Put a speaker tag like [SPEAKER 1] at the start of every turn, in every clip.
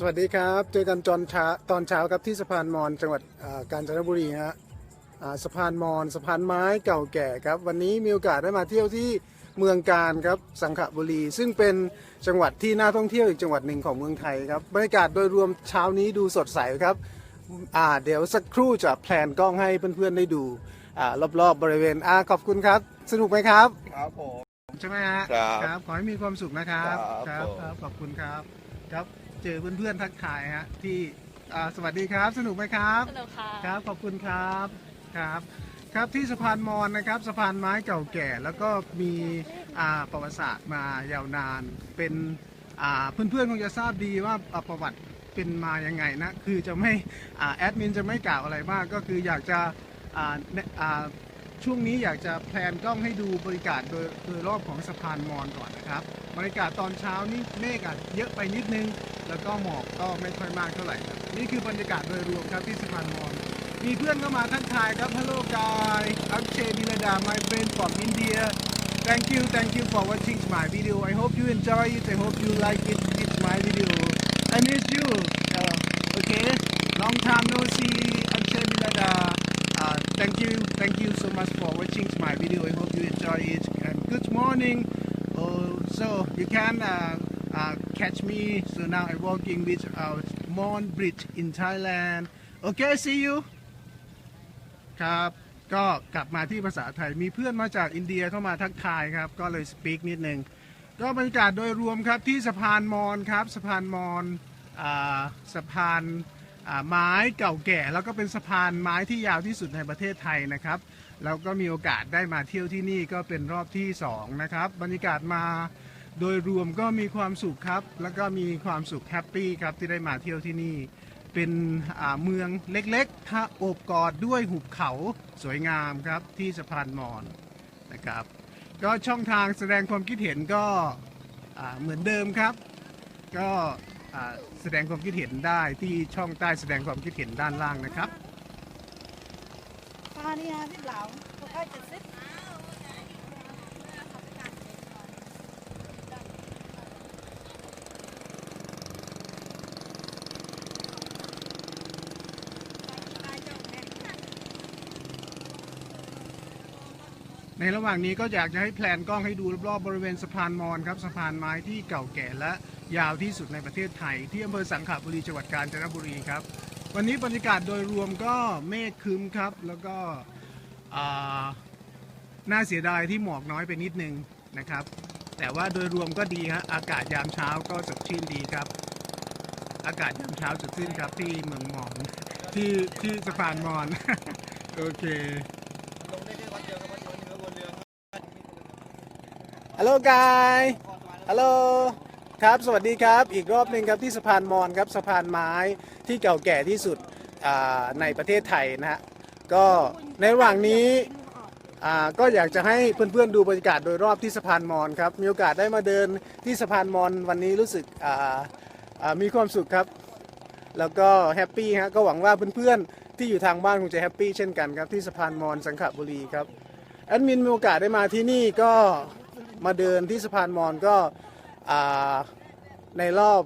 [SPEAKER 1] สวัสดีครับ เจอกันจอนเช้าตอนเช้าครับที่สะพานมอญจังหวัดอ่ากาญจนบุรีฮะอ่าสะพานมอญสะพานไม้เก่าแก่ครับ วันนี้มีโอกาสได้มาเที่ยวที่เมืองการครับสังขบุรี ซึ่งเป็นจังหวัดที่น่าท่องเที่ยวอีกจังหวัดหนึ่งของเมืองไทยครับบรรยากาศโดยรวมเช้านี้ดูสดใสครับอ่าเดี๋ยวสักครู่จะแพลนกล้องให้เพื่อนๆได้ดูอ่ารอบๆบริเวณอ่าขอบคุณครับ สนุกไหมครับ
[SPEAKER 2] ครับผม
[SPEAKER 1] ใช่ไหมฮะ
[SPEAKER 2] ครับ
[SPEAKER 1] ครับขอให้มีความสุขนะครับ
[SPEAKER 2] ครับผม
[SPEAKER 1] ครับขอบคุณครับครับ เจอเพื่อนๆทักทายฮะที่อ่าสวัสดีครับ สนุกไหมครับ
[SPEAKER 3] สนุกค่ะ
[SPEAKER 1] ครับขอบคุณครับครับครับที่สะพานมอญนะครับสะพานไม้เก่าแก่แล้วก็มีอ่าประวัติศาสตร์มายาวนาน เป็นอ่าเพื่อนๆคงจะทราบดีว่าอ่าประวัติเป็นมายังไงนะคือจะไม่อ่าแอดมินจะไม่กล่าวอะไรมาก ก็คืออยากจะอ่าแนะอ่า ช่วงนี้อยากจะแพลนกล้องให้ดูบรรยากาศโดยโดยรอบของสะพานมอญก่อนนะครับบรรยากาศตอนเช้านี่เมฆอาจเยอะไปนิดนึง แล้วก็หมอกก็ไม่ค่อยมากเท่าไหร่ครับนี่คือบรรยากาศโดยรวมครับที่สะพานมอญมีเพื่อนเข้ามาทักทายครับ Hello guys I'm Che Dilada my friend from India Thank you thank you for watching my video I hope you enjoy it I hope you like it it's my video I miss you uh, okay long time no see I'm Che Dilada uh, thank you thank you so much for watching my video I hope you enjoy it and good morning oh, so you can uh, uh, catch me so now I'm walking with our Mon Bridge in Thailand okay see you ครับก็กลับมาที่ภาษาไทยมีเพื่อนมาจากอินเดียเข้ามาทักทายครับ ก็เลยสปีกนิดนึงก็บรรยากาศโดยรวมครับที่สะพานมอญครับ สะพานมอญอ่าสะพาน ไม้เก่าแก่ แล้วก็เป็นสะพานไม้ที่ยาวที่สุดในประเทศไทยนะครับแล้วก็มีโอกาสได้มาเที่ยวที่นี่ก็เป็นรอบที่สองนะครับบรรยากาศมาโดยรวมก็มีความสุขครับ แล้วก็มีความสุขแฮปปี้ครับที่ได้มาเที่ยวที่นี่ เป็นเมืองเล็กๆ ถ้าโอบกอดด้วยหุบเขาสวยงามครับที่สะพานมอญนะครับ ก็ช่องทางแสดงความคิดเห็นก็เหมือนเดิมครับ ก็ แสดงความคิดเห็นได้ที่ช่องใต้แสดงความคิดเห็นด้านล่างนะครับ
[SPEAKER 3] ค่านี่ฮะที่เหลาค่อยเจ็ดสิบ
[SPEAKER 1] ในระหว่างนี้ก็อยากจะให้แพลนกล้องให้ดูรอบๆบริเวณสะพานมอญครับสะพานไม้ที่เก่าแก่และ ยาวที่สุดในประเทศไทย ที่อำเภอสังขบุรีจังหวัดกาญจนบุรีครับ วันนี้บรรยากาศโดยรวมก็เมฆครึ้มครับ แล้วก็น่าเสียดายที่หมอกน้อยไปนิดนึงนะครับ แต่ว่าโดยรวมก็ดีฮะอากาศยามเช้าก็สดชื่นดีครับ อากาศยามเช้าสดชื่นครับที่เมืองมอญที่ที่สะพานมอญโอเค
[SPEAKER 2] ลงได้แครับ
[SPEAKER 1] สวัสดีครับอีกรอบหนึ่งครับที่สะพานมอญครับสะพานไม้ที่เก่าแก่ที่สุดในประเทศไทยนะฮะก็ในระหว่างนี้ก็อยากจะให้เพื่อนๆดูบรรยากาศโดยรอบที่สะพานมอญครับมีโอกาสได้มาเดินที่สะพานมอญวันนี้รู้สึกมีความสุขครับ แล้วก็แฮปปี้ฮะก็หวังว่าเพื่อนๆที่อยู่ทางบ้านคงจะแฮปปี้เช่นกันครับที่สะพานมอญสังขบุรีครับแอดมินมีโอกาสได้มาที่นี่ก็มาเดินที่สะพานมอญก็ ในรอบ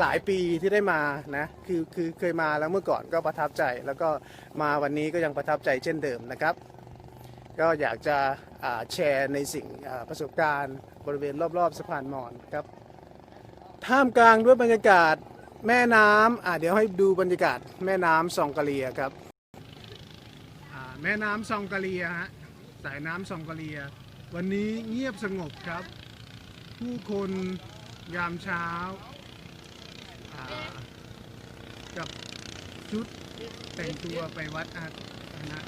[SPEAKER 1] หลายปีที่ได้มานะคือคือเคยมาแล้วเมื่อก่อนก็ประทับใจ แล้วก็มาวันนี้ก็ยังประทับใจเช่นเดิมนะครับ ก็อยากจะแชร์ในสิ่งประสบการณ์ บริเวณรอบๆสะพานมอญครับท่ามกลางด้วยบรรยากาศแม่น้ำอ่าเดี๋ยวให้ดูบรรยากาศแม่น้ำซองกะเลียครับแม่น้ำซองกะเลียฮะสายน้ำซองกะเลีย วันนี้เงียบสงบครับ ผู้คนยามเช้าอ่ากับชุดแต่งตัวไปวัดอานะ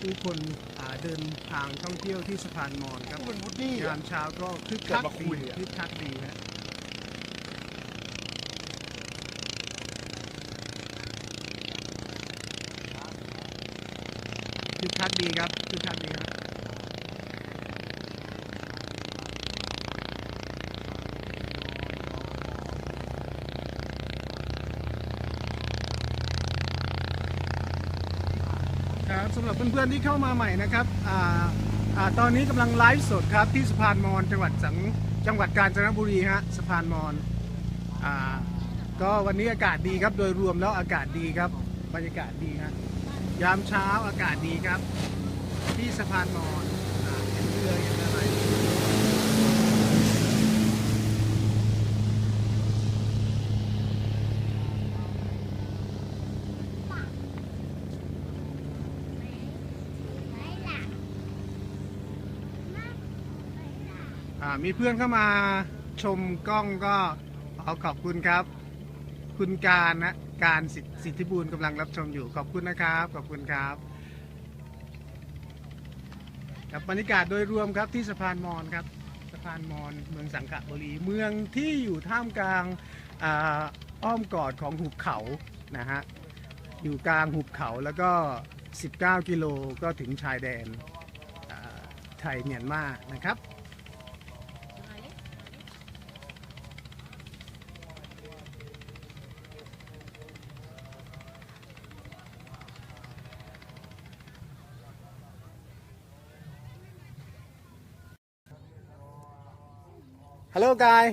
[SPEAKER 1] ผู้คนอ่าเดินทางท่องเที่ยวที่สะพานมอญครับ
[SPEAKER 2] เป็นวุฒิ
[SPEAKER 1] ยามเช้าก็คึกคัก
[SPEAKER 2] เกิดมาคุ
[SPEAKER 1] ดี
[SPEAKER 2] ยอะ
[SPEAKER 1] คึกคักดีฮะคึกคักดีครับคึกคักดีครับ ครับสำหรับเพื่อนๆที่เข้ามาใหม่นะครับอ่าอ่าตอนนี้กำลังไลฟ์สดครับที่สะพานมอญจังหวัดสังจังหวัดกาญจนบุรีฮะสะพานมอญอ่าก็วันนี้อากาศดีครับโดยรวมแล้วอากาศดีครับบรรยากาศดีฮะยามเช้าอากาศดีครับ ที่สะพานมอญอ่าเห็นเรือเห็นอะไร มีเพื่อนเข้ามาชมกล้องก็ขอขอบคุณครับ คุณการนะการสิทธิสิทธิบูรณ์กำลังรับชมอยู่ขอบคุณนะครับ ขอบคุณครับกับบรรยากาศโดยรวมครับที่สะพานมอญครับสะพานมอญเมืองสังขบุรีเมืองที่อยู่ท่ามกลางอ้อมกอดของหุบเขานะฮะอยู่กลางหุบเขาแล้วก็ 19 กิโลก็ถึงชายแดนไทยเมียนมานะครับ ฮัลโหลกาย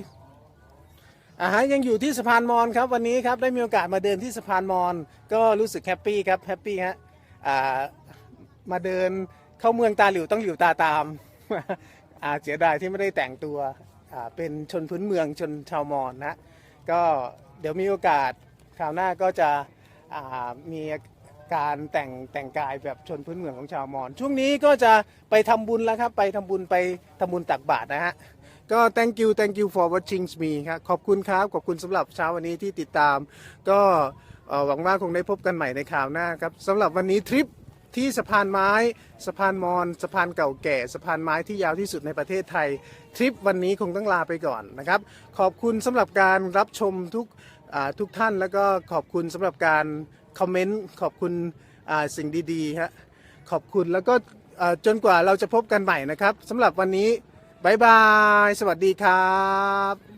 [SPEAKER 1] อ่าฮะยังอยู่ที่สะพานมอญครับวันนี้ครับได้มีโอกาสมาเดินที่สะพานมอญก็รู้สึกแฮปปี้ครับแฮปปี้ฮะอ่ามาเดินเข้าเมืองตาหลิวต้องหลิวตาตามอ่าเสียดายที่ไม่ได้แต่งตัวอ่าเป็นชนพื้นเมืองชนชาวมอญนะก็เดี๋ยวมีโอกาสคราวหน้าก็จะอ่ามีการแต่งแต่งกายแบบชนพื้นเมืองของชาวมอญช่วงนี้ก็จะไปทำบุญแล้วครับ ไปทำบุญไปทำบุญตักบาตรนะฮะ ก็ thank you thank you for watching me ครับขอบคุณครับขอบคุณสำหรับเช้าวันนี้ที่ติดตาม ก็เอ่อหวังว่าคงได้พบกันใหม่ในข่าวหน้าครับสำหรับวันนี้ทริปที่สะพานไม้ สะพานมอญสะพานเก่าแก่ สะพานไม้ที่ยาวที่สุดในประเทศไทย ทริปวันนี้คงต้องลาไปก่อนนะครับ ขอบคุณสำหรับการรับชมทุกอ่าทุกท่านแล้วก็ขอบคุณสำหรับการคอมเมนต์ขอบคุณอ่าสิ่งดีๆฮะขอบคุณแล้วก็เอ่อจนกว่าเราจะพบกันใหม่นะครับสำหรับวันนี้ บายบาย สวัสดีครับ